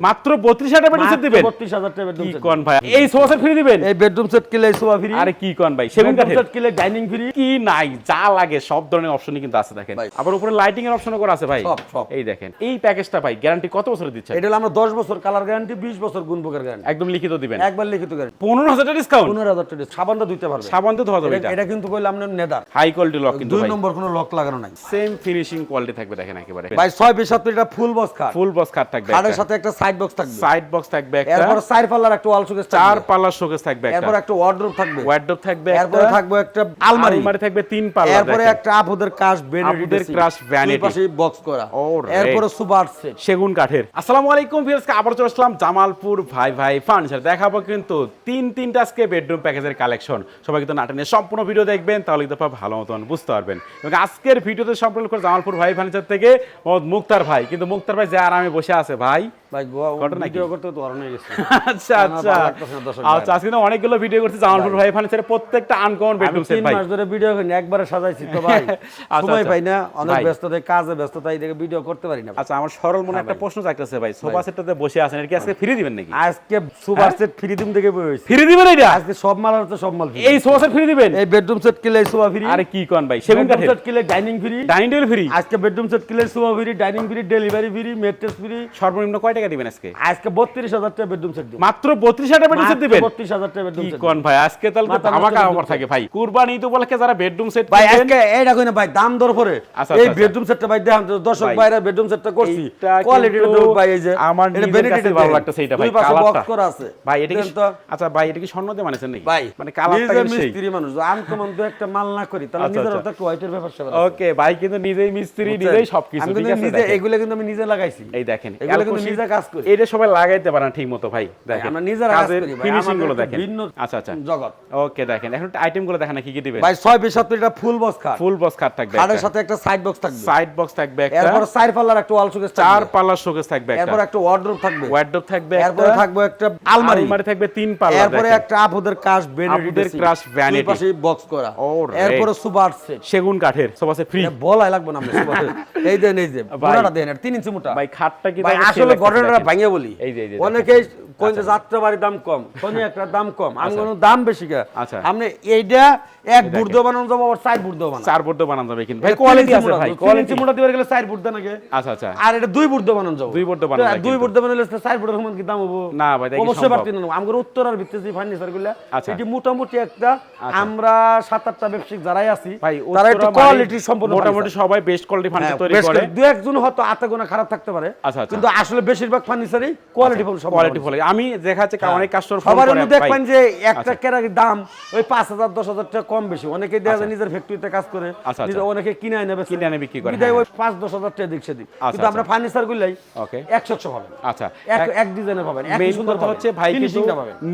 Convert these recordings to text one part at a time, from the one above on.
মাত্র বত্রিশ হাজার বেডরুম সেট দিবেন? বত্রিশ হাজার টাকা বেডরুম সেট কোন ভাই? এই সোফা সেট ফ্রি দিবেন? এই বেডরুম সেট কিনলে সোফা ফ্রি আরে কি কোন ভাই? সেগুন কাঠের। সেট কিনলে ডাইনিং ফ্রি কি নাই যা লাগে সব ধরনের অপশনই কিন্তু আছে দেখেন। আবার উপরে লাইটিং এর অপশনও করা আছে ভাই। সব, সব। এই দেখেন এই প্যাকেজটা ভাই গ্যারান্টি কত বছরের দিচ্ছেন? এটা আমরা দশ বছর কালার গ্যারান্টি বিশ বছর গুণভোগের গ্যারান্টি একদম লিখিত দিবেন। একবার লিখিত গ্যারান্টি পনেরো হাজার ডিসকাউন্ট পনেরো হাজার টাকা সাবানটা ধুইতে পারবে। সাবান তো ধোয়া যাবে এটা- এটা। কিন্তু বললাম আপনার নেদার। হাই কোয়ালিটি লক কিন্তু দুই নম্বর কোনো লক লাগানো নাই। সেম ফিনিশিং কোয়ালিটি থাকবে দেখেন একেবারে। ভাই ছয় বিশ এটা ফুল বক্স খাট ফুল বক্স কাট থাকবে খাটের সাথে একটা সাইড বক্স থাকবে। সাইড বক্স থাকবে একটা। এরপর চার পাল্লার একটা ওয়াল শোকেস চার পাল্লার শোকেস থাকবে একটা। এরপর একটা ওয়ার্ডরোব থাকবে। ওয়ার্ডরোব থাকবে এরপরে থাকবে একটা আলমারি। আলমারি থাকবে তিন পাল্লা এরপরে একটা আপুদের কাশ আপুদের vanity। পাশে বক্স করা। এরপরে সুপার সেট সেগুন কাঠের। আসসালামু আলাইকুম ভিউয়ার্সকে আবার চলে আসলাম জামালপুর ভাই ভাই ফার্নিচার দেখাবো কিন্তু তিন তিনটা আজকে বেডরুম প্যাকেজের কালেকশন সবাই কিন্তু নাটনের সম্পূর্ণ ভিডিও দেখবেন তাহলে কিন্তু ভালো মতন বুঝতে পারবেন। এবং আজকের ভিডিওতে সম্পূর্ণ করে জামালপুর ভাই ফার্নিচার থেকে মোহাম্মদ মুক্তার ভাই। কিন্তু মুক্তার ভাই যে আরামে বসে আছে ভাই ভাই ভিডিও করতে তো অরণ হয়ে গেছে। আচ্ছা আচ্ছা। আচ্ছা আজকে না অনেকগুলো ভিডিও করছি জামালপুর ভাই ফার্নিচারের প্রত্যেকটা আনকমন বেডরুম সেট তিন মাস ধরে ভিডিও করি একবারে সাজাইছি তো ভাই। সময়। পাই না অনেক ভাই। ব্যস্ততায় কাজে ব্যস্ততায় দেখে ভিডিও করতে পারি না। আমার সরল হ্যাঁ মনে একটা প্রশ্ন জাগতেছে ভাই। সোফা সেটটাতে বসে আছেন এর কি আজকে ফ্রি দিবেন নাকি? আজকে সুপার সেট ফ্রি দিম থেকে বই ফ্রি দিবেন এটা আজকে সব মাল হচ্ছে সব মাল এই সোফা সেট ফ্রি দিবেন? এই বেডরুম সেট কিনলে সোফা ফ্রি আরে কি কোন ভাই সেগুন বেডরুম কাঠের? সেট কিনলে dining free dining table free আজকে বেডরুম সেট কিনলে sofa free dining free delivery free mattress free সর্বনিম্ন কয় টাকা দিবেন আজকে? আজকে বত্রিশ হাজার টাকা বেডরুম সেট মাত্র বত্রিশ হাজার বেডরুম সেট দিবেন? বত্রিশ হাজার টাকা বেডরুম সেট কোন ভাই আজকে তাহলে তো ধামাকা অফার থাকে ভাই। কুরবানি ঈদ উপলক্ষে যারা বেডরুম সেট ভাই আজকে এই রাখুন না ভাই দাম দর পরে। আচ্ছা, এই আচ্ছা, বেডরুম সেটটা ভাই দেখান তো দর্শক ভাইরা বেডরুম সেটটা করছি। কোয়ালিটি কিন্তু ভাই এই যে আমার এটা এর ভালো লাগতেছে এইটা ভাই, কালারটা। করা আছে। ভাই এটা কি আচ্ছা ভাই এটা কি স্বর্ণ দিয়ে বানাইছেন নাকি? ভাই মানে কালারটা কিন্তু সেই। মিস্ত্রি মানুষ আনকমন তো একটা মাল না করি তাহলে আচ্ছা, নিজের আচ্ছা। তো একটু হোয়াইটের ব্যাপার স্যাপার ওকে ভাই কিন্তু নিজেই মিস্ত্রি নিজেই সবকিছু ঠিক আছে। এগুলো কিন্তু আমি নিজে লাগাইছি। এই দেখেন এগুলো কিন্তু নিজে কাজ করি। এটা সবাই লাগাইতে পারেন ঠিক মতো ভাই। দেখেন আমরা নিজেরা কাজ করি ফিনিশিংগুলো দেখেন। ভিন্ন আচ্ছা আচ্ছা। জগৎ। ওকে দেখেন। এখন আইটেমগুলো দেখেন কি কি দিবেন? ভাই ছয় বিশ সাত এটা ফুল বক্স খাট। ফুল বক্স কাট থাকবে খাটের সাথে একটা সাইড বক্স থাকবে। সাইড বক্স থাকবে একটা। এরপর চার পাল্লার একটা ওয়াল শোকেস চার পাল্লার শোকেস থাকবে একটা। এরপর একটা ওয়ার্ডরোব থাকবে। ওয়ার্ডরোব থাকবে এরপরে থাকবে একটা আলমারি। আলমারি থাকবে তিন পাল্লা এরপরে। একটা আপুদের কাশ আপুদের crush vanity। পাশে বক্স করা। এরপরে সুপার সেট। সেগুন কাঠের সেট ফ্রি বলাই লাগবে না আমরা set। এই দেন এই যে ভাই। দেন এটা তিন ইঞ্চি মোটা। ভাই খাটটা কি ভাই আসলে লাগতেছে ঘটনাটা ভাঙে বলি। অনেকেই কোন দাম কম কোন একটা দাম কম আমি কোনো দাম বেশি কা? আচ্ছা। আপনি এইটা এক বুর্দ বানানো যাব আবার চার বুর্দ বানানো চার বানানো যাবে কিন্তু ভাই কোয়ালিটি আছে ভাই কোয়ালিটি মোটা দিবার গেলে চার বুর্দ নাকি? আচ্ছা আচ্ছা। আর এটা দুই বুর্দ বানানো যাব। দুই বুর্দ বানানো দুই। বুর্দ বানালে চার সমান কি দাম হব? না ভাই, অবশ্যই। পারতি না আমাদের উত্তরার ভিত্তিতে যে ফার্নিচারগুলা আচ্ছা। এটি মোটামুটি একটা আমরা সাত আটটা ব্যবসায়িক যারাই আছি ভাই তারা একটু কোয়ালিটি সম্পন্ন মোটামুটি সবাই বেস্ট কোয়ালিটি ফার্নিচার তৈরি করে। দু একজন হয়তো আতে গোনা খারাপ থাকতে পারে আচ্ছা, আচ্ছা। কিন্তু আসলে বেশিরভাগ ফার্নিচারই কোয়ালিটি ফুল কোয়ালিটি ফলে আমি দেখা যাচ্ছে অনেক কাস্টমার সবার দেখবেন যে একটা কেরার দাম ওই পাঁচ হাজার দশ হাজার টাকা কম বেশি। অনেকে দেখা যায় নিজের ফ্যাক্টরিতে কাজ করে আচ্ছা, নিজে অনেকে কিনে এনে বেচে। কিনে এনে বিক্রি করে, হ্যাঁ। ওই পাঁচ দশ হাজার টাকা দিক সেদিক। আচ্ছা, কিন্তু আমরা ফার্নিচার গুলাই ওকে একশো একশো পাবেন। আচ্ছা। এক ডিজাইনের পাবেন মেইন সুন্দর কথা হচ্ছে ভাই কিন্তু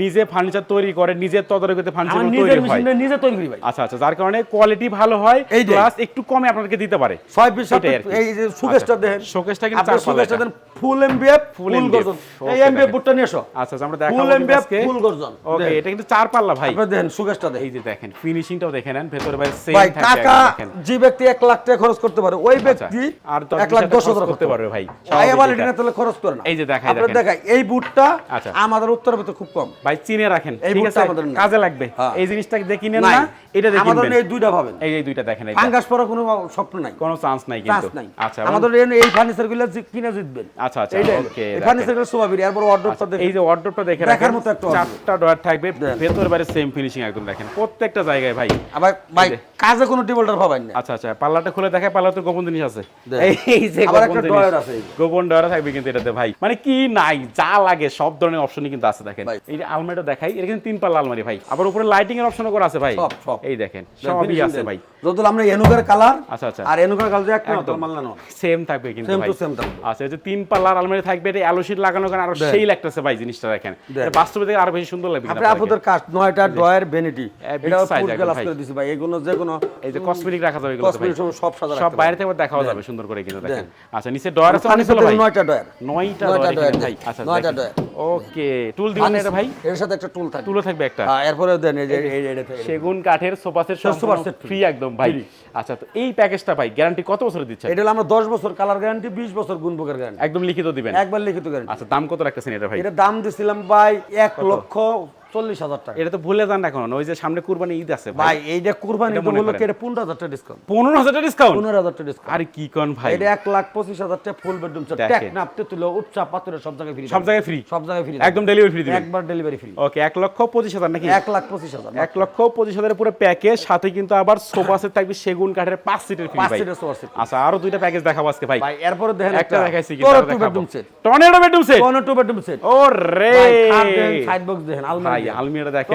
নিজে ফার্নিচার তৈরি করে নিজের তদারকিতে ফার্নিচার তৈরি নিজের হয়। মেশিনে নিজে তৈরি করি ভাই। আচ্ছা আচ্ছা যার কারণে কোয়ালিটি ভালো হয়। প্লাস একটু কমে আপনাদেরকে দিতে পারে। ছয় পিস এটাই এই যে সুকেশটা দেখেন। শোকেসটা কিন্তু আপনার চার সুকেশটা দেন ফুল এমবিএফ ফুল গর্জন। এই এমবিএফ বুটটা নিয়ে আচ্ছা আমরা ফুল এমবিএফ ফুল গর্জন। ওকে এটা কিন্তু চার পাল্লা ভাই। আপনি দেখেন সুকেশটা দেখেন এই যে দেখেন ফিনিশিংটাও দেখে নেন ভেতরে ভাই সেম ভাই থাকবে টাকা একদম দেখেন। যে ব্যক্তি এক লাখ টাকা খরচ করতে পারে ওই ব্যক্তি আর দশ লাখ হাজার দশ খরচ হাজার করতে পারবে ভাই ভাই আবার এটা। এটা তাহলে খরচ করে না। এই যে দেখাই, আপনার দেখেন। দেখাই এই বুটটা। আমাদের উত্তর খুব কম। ভাই চিনে রাখেন এই বুটটা আমাদের কাজে লাগবে। হ্যাঁ। এই জিনিসটা দেখি নেন না এটা দেখে আমাদের এই দুইটা ভাবেন এই এই দুইটা দেখেন ফাঙ্গাস পড়ার কোনো স্বপ্ন নাই। কোনো চান্স নাই কিন্তু। আচ্ছা আমাদের এই- এই ফার্নিচারগুলো কিনে জিতবেন। আচ্ছা আচ্ছা ওকে এই অর্ডারটা দেখেন এই যে ওয়ার্ডরোবটা দেখে রাখেন মতো একটা চারটা ডয়ার থাকবে। ভেতর বাইরে সেম ফিনিশিং একদম দেখেন প্রত্যেকটা জায়গায় ভাই। আবার ভাই কাজে কোনো টেবিলটার পাবেন না। আচ্ছা আচ্ছা পাল্লাটা খুলে দেখে পাল্লা তো গোপন জিনিস আছে। এই যে আবার গোপন একটা drawer আছে গোপন ডয়ার থাকবে কিন্তু এটাতে ভাই। মানে কি নাই যা লাগে সব ধরনের অপশনই কিন্তু আছে দেখেন। এই যে আলমারিটা দেখাই এটা কিন্তু তিন পাল্লা আলমারি ভাই। আবার উপরে লাইটিং এর অপশনও করা আছে ভাই। সব, সব। এই দেখেন সবই আছে ভাই। যদুল আমরা এনুকার কালার আচ্ছা আচ্ছা। আর এনুকার কালার এক না একদম। না সেম থাকবে কিন্তু ভাই সেম টু সেম থাকবে। আচ্ছা এই যে তিন পাল্লার আলমারি থাকবে এটা অ্যালো শীট লাগানো কারণে আরও সেই লাগতেছে ভাই। জিনিসটা দেখেন। বাস্তবে আরও বেশি সুন্দর লাগবে আপনি আপনাদের কাজ নয়টা ভ্যানিটি এটা ফুল গ্লাস করে দিছি ভাই এগুলো যে কোনো এই যে কসমেটিক রাখা যাবে এগুলো ভাই। কসমেটিক সব সাজা সব বাইরে থেকে দেখাও যাবে সুন্দর করে কিন্তু দেখেন। আচ্ছা নিচে ডয়ার আছে ফার্নিচার ভাই। নয়টা নয়টা ডয়ার ভাই। আচ্ছা নয়টা। ডয়ার ওকে টুল দিবেন এটা ভাই? এর সাথে একটা টুল থাকে টুলও থাকবে একটা? হ্যাঁ, এরপরে দেন এই যে সেগুন কাঠের sofa set sofa set free একদম ভাই। আচ্ছা তো এই প্যাকেজটা ভাই গ্যারান্টি কত বছরের দিচ্ছেন? এটা হলো আমরা দশ বছর কালার গ্যারান্টি বিশ বছর গুণভোগের গ্যারান্টি একদম লিখিত দিবেন। একবার লিখিত গ্যারান্টি আচ্ছা দাম কত রাখতেছেন এটা ভাই? এটা দাম দিছিলাম ভাই এক লক্ষ চল্লিশ হাজার টাকা। এটা তো ভুলে যান এখন। ওই যে সামনে কুরবানি ঈদ আছে ভাই। এইটা কুরবানি মনে উপলক্ষে এটা পনেরো হাজার টাকা ডিসকাউন্ট পনেরো হাজার টাকা ডিসকাউন্ট পনেরো হাজার টাকা ডিসকাউন্ট আরে কি কোন ভাই। এটা এক লাখ পঁচিশ হাজার টাকা ফুল বেডরুম সেট নাপতে তুলো উপচা পাথরে সব জায়গায় ফ্রি সব জায়গায় ফ্রি সব জায়গায় ফ্রি একদম ডেলিভারি ফ্রি একবার ডেলিভারি ফ্রি ওকে এক লক্ষ পঁচিশ হাজার নাকি? এক লাখ পঁচিশ হাজার। এক লক্ষ পঁচিশ হাজারের পুরো প্যাকেজ সাথে কিন্তু আবার সোফা সেট থাকবে সেগুন কাঠের পাঁচ সিটের ফ্রি পাঁচ সিটের সোফা সেট আচ্ছা আরও দুইটা প্যাকেজ দেখাবো আজকে ভাই। ভাই এরপরে দেখেন একটা দেখাইছি কি two bedroom set tornado bedroom set কোনো টু বেডরুম সেট ও রে সাইড বক্স দেখেন ভাই আলমারি দেখেন।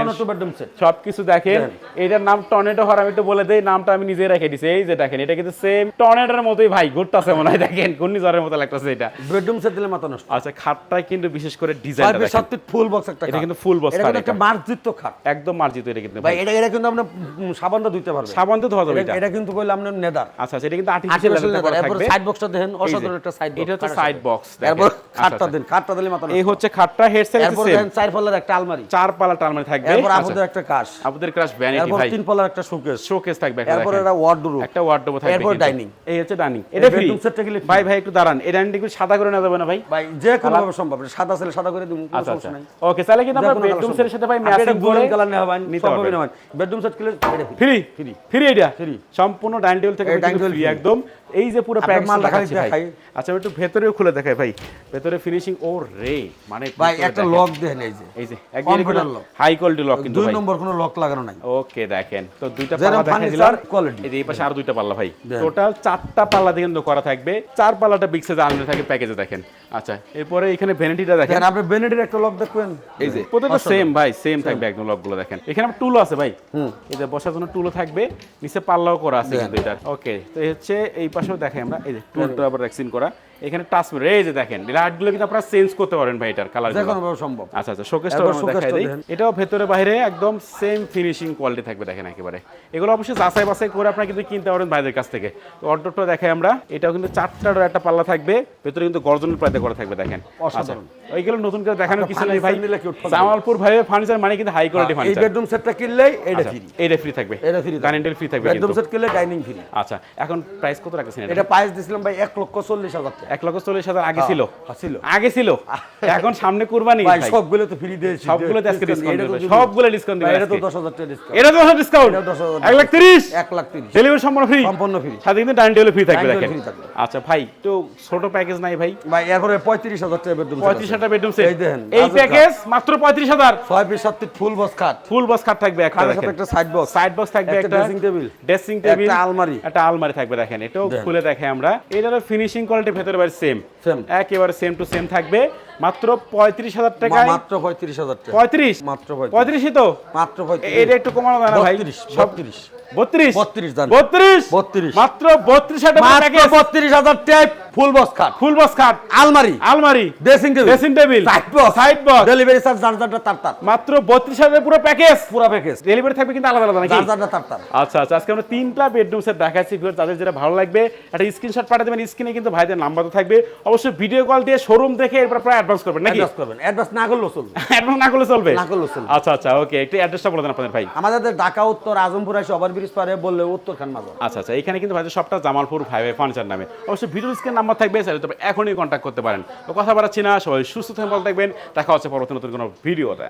সবকিছু দেখেন। এটার নাম টর্নেডো হওয়ার আমি একটু বলে দেই নামটা আমি নিজে রেখে দিছি। এই যে দেখেন এটা কিন্তু সেম টর্নেডোর মতোই ভাই ঘুরতেছে মনে হয় দেখেন ঘূর্ণিঝড়ের মতো লাগতেছে এটা। বেডরুম সেট দিলে মাথা নষ্ট। আচ্ছা খাটটাই কিন্তু বিশেষ করে দেখেন। ফুল বক্স একটা এটা কিন্তু full box এটা খাট একটা এটা। মার্জিত খাট। একদম মার্জিত এটা কিন্তু ভাই এটা এটা কিন্তু আমরা উম, সাবানটা ধুইতে পারবে। সাবান তো ধোয়া যাবে এটা- এটা। কিন্তু কইলে নেদার। আচ্ছা আচ্ছা এটা কিন্তু আর্টিফিশিয়াল থাকবে। সাইড বক্সটা দেখেন অসাধারণ একটা সাইড এটা হচ্ছে সাইড বক্স এরপর খাটটা দেন খাটটা দিলে মাথা নষ্ট। এই হচ্ছে খাটটা এরপর দেখেন চার পাল্লার একটা আলমারি। চার পালা টালমারি থাকবে। এরপর আচ্ছা, একটা কাশ আপুদের ক্রাশ ভ্যানিটি ভাই। তিন একটা শোকেস শোকেস থাকবে একটা এরপর একটা ওয়ার্ডরোব একটা ওয়ার্ডরোব থাকবে এরপর dining। এই হচ্ছে ডাইনিং এটা ফ্রি গেলে ভাই ভাই একটু দাঁড়ান। এই ডাইনিংটা একটু সাদা করে না যাবে না ভাই? ভাই যে কোনো ভাবে সম্ভব। সাদা ছেলে সাদা করে দিন কোনো আচ্ছা আচ্ছা। সমস্যা নাই। ওকে তাহলে কিন্তু আমরা বেডরুম সেটের সাথে ভাই ম্যাচিং করে কালার নেওয়া ভাই নিতে। না বেডরুম সেট কিনলে ফ্রি ফ্রি ফ্রি এটা? ফ্রি। সম্পূর্ণ ডাইনিং টেবিল থেকে ফ্রি একদম। এই যে পুরো মালটা খালি দেখাই। আচ্ছা একটু ভেতরেও খুলে দেখাই ভাই। ভেতরে ফিনিশিং ও রে মানে ভাই একটা লক দেখেন এই যে। এই যে একদম। হাই কোয়ালিটি লক কিন্তু দুই নম্বর কোনো লক লাগানো নাই। ওকে দেখেন। তো দুইটা পাল্লা দেখা দিলাম quality। এই যে এই পাশে আরও দুইটা পাল্লা ভাই। টোটাল চারটা পাল্লা দিয়ে কিন্তু করা থাকবে। চার পাল্লাটা বিগ সাইজ আলমারি থাকে প্যাকেজে দেখেন। আচ্ছা এরপরে এখানে ভ্যানিটিটা দেখেন। দেখেন আপনি বেনেটের একটা লক দেখবেন। এই যে প্রত্যেকটা সেম ভাই সেম থাকবে একদম লকগুলো দেখেন। এখানে টুলও আছে ভাই। এই যে বসার জন্য টুলও থাকবে। নিচে পাল্লাও করা আছে কিন্তু এটা ওকে তো এই হচ্ছে এই পাশেও দেখাই আমরা। এই যে টুলটা আবার ভ্যাকসিন করা। এখানে টাচ এই যে দেখেন লাইটগুলো কিন্তু আপনারা চেঞ্জ করতে পারেন ভাই এটার কালার যে কোনো ভাবে সম্ভব। আচ্ছা আচ্ছা শোকেসটা আমরা দেখাই দিই। এটাও ভেতরে বাইরে একদম সেম ফিনিশিং কোয়ালিটি থাকবে দেখেন একেবারে। এগুলো অবশ্যই যাচাই বাছাই করে আপনারা কিন্তু কিনতে পারেন ভাইদের কাছ থেকে। তো অর্ডারটা দেখাই আমরা। এটাও কিন্তু চারটার একটা পাল্লা থাকবে। ভেতরে কিন্তু গর্জনের প্রায় করা থাকবে দেখেন। আচ্ছা অসাধারণ। ওইগুলো নতুন করে দেখানো কিছু নেই ভাই। জামালপুর ভাই ফার্নিচার মানে কিন্তু হাই কোয়ালিটি ফার্নিচার এই বেডরুম সেটটা কিনলেই এটা ফ্রি এটা ফ্রি থাকবে। এটা থাকবে। ডাইনিং টেবিল ফ্রি থাকবে বেডরুম সেট কিনলে ডাইনিং ফ্রি আচ্ছা এখন প্রাইস কত রাখছেন এটা প্রাইস দিছিলাম ভাই এক লক্ষ চল্লিশ হাজার টাকা। এক লক্ষ চল্লিশ হাজার আগে ছিল। হ্যাঁ, ছিল। আগে ছিল। এখন সামনে কুরবানি। সবগুলো তো ফ্রি দিয়েছি। সবগুলো আজকে ডিসকাউন্ট তো দেবে। সবগুলো ডিসকাউন্ট এটা তো আজকে। দশ হাজার টাকা ডিসকাউন্ট এটা ডিসকাউন্ট 10,000 লাখ তিরিশ। এক লাখ তিরিশ। ডেলিভারি সম্পূর্ণ ফ্রি সম্পূর্ণ ফ্রি সাথে কিন্তু ডাইনিং টেবিল ফ্রি থাকবে দেখেন। আচ্ছা ভাই একটু ছোট প্যাকেজ নাই ভাই? ভাই এরপরে পঁয়ত্রিশ হাজার টাকা বেডরুম বেডরুম সেট এই দেখেন, এই প্যাকেজ মাত্র পঁয়ত্রিশ হাজার। ছয় পিস সাত ফুল বক্স খাট ফুল বক্স খাট থাকবে একটা দেখেন। একটা সাইড বক্স সাইড বক্স থাকবে একটা dressing table, ড্রেসিং টেবিল একটা আলমারি। একটা আলমারি থাকবে দেখেন। এটাও। খুলে দেখে আমরা। এটার ফিনিশিং কোয়ালিটি ভেতরে বাইরে সেম। একেবারে সেম টু সেম থাকবে মাত্র পঁয়ত্রিশ হাজার টাকায়? মাত্র পঁয়ত্রিশ হাজার টাকা। পঁয়ত্রিশ? মাত্র পঁয়ত্রিশই তো? মাত্র এটা একটু কমানো না ভাই। বত্রিশ বত্রিশ। বত্রিশ? বত্রিশ বত্রিশ? বত্রিশ। মাত্র বত্রিশ হাজার মাত্র প্যাকেজ বত্রিশ হাজার টাকা ফুল বক্স খাট। ফুল বক্স খাট। আলমারি। আলমারি। Dressing table. Dressing table. Side box side box delivery charge যার তার তার। মাত্র বত্রিশ হাজার পুরো প্যাকেজ পুরো প্যাকেজ ডেলিভারি থাকবে কিন্তু আলাদা আলাদা নাকি? যার তার তার। আচ্ছা আচ্ছা। আজকে আমরা তিনটা বেডরুম সেট দেখাচ্ছি ভিউয়ার যেটা ভালো লাগবে একটা স্ক্রিনশট পাঠিয়ে দেবেন। স্ক্রিনে কিন্তু ভাইদের নাম্বার তো থাকবে। অবশ্যই ভিডিও কল দিয়ে শোরুম দেখে এরপর প্রায় অ্যাডভান্স করবেন নাকি? অ্যাডভান্স করবেন। অ্যাডভান্স না করলেও চলবে। অ্যাডভান্স না করলে চলবে? না করলেও চলবে। আচ্ছা আচ্ছা ওকে একটু অ্যাড্রেসটা বলে দেন আপনাদের ভাই। আমাদের ঢাকা উত্তর আজমপুর আসে ওভার ব্রিজ পারে বললে উত্তর খান মাজার। আচ্ছা আচ্ছা এখানে কিন্তু ভাইদের সবটা জামালপুর ভাই ভাই ফার্নিচার নামে। অবশ্যই ভিডিও স্ক্রিন নাম্বার থাকবে স্যার তবে এখনই কন্ট্যাক্ট করতে পারেন। তো কথা বাড়াচ্ছি না সবাই সুস্থ থাকবেন দেখা হচ্ছে পরবর্তী নতুন কোনো ভিডিওতে